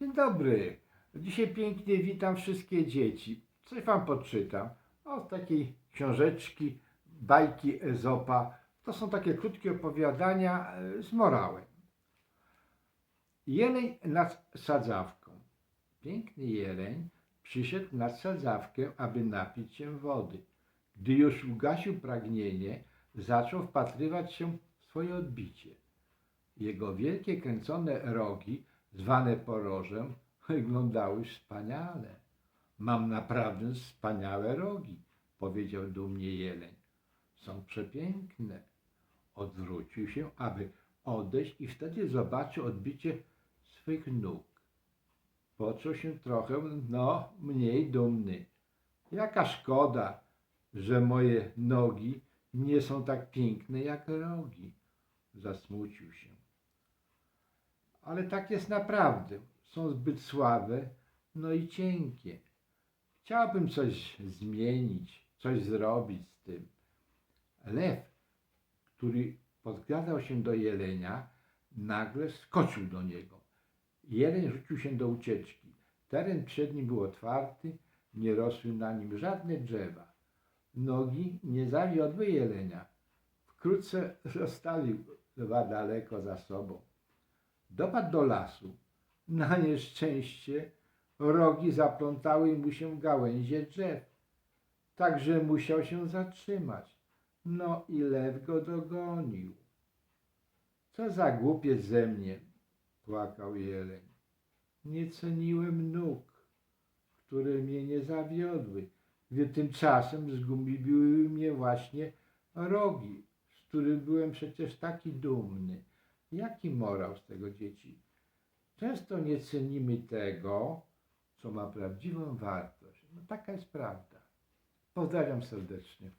Dzień dobry. Dzisiaj pięknie witam wszystkie dzieci. Coś wam podczytam. O, z takiej książeczki, bajki Ezopa. To są takie krótkie opowiadania e, z morałem. Jeleń nad sadzawką. Piękny jeleń przyszedł nad sadzawkę, aby napić się wody. Gdy już ugasił pragnienie, zaczął wpatrywać się w swoje odbicie. Jego wielkie kręcone rogi, zwane porożem, wyglądały wspaniale. Mam naprawdę wspaniałe rogi, powiedział dumnie jeleń. Są przepiękne. Odwrócił się, aby odejść i wtedy zobaczył odbicie swych nóg. Poczuł się trochę, no, mniej dumny. Jaka szkoda, że moje nogi nie są tak piękne jak rogi. Zasmucił się. Ale tak jest naprawdę. Są zbyt słabe, no i cienkie. Chciałbym coś zmienić, coś zrobić z tym. Lew, który podgradał się do jelenia, nagle skoczył do niego. Jeleń rzucił się do ucieczki. Teren przed nim był otwarty, nie rosły na nim żadne drzewa. Nogi nie zawiodły jelenia. Wkrótce zostali dwa daleko za sobą. Dopadł do lasu. Na nieszczęście rogi zaplątały mu się gałęzie drzew. Także musiał się zatrzymać. No i lew go dogonił. Co za głupiec ze mnie, płakał jeleń. Nie ceniłem nóg, które mnie nie zawiodły, gdy tymczasem zgubiły mnie właśnie rogi, z których byłem przecież taki dumny. Jaki morał z tego dzieci? Często nie cenimy tego, co ma prawdziwą wartość. No taka jest prawda. Pozdrawiam serdecznie.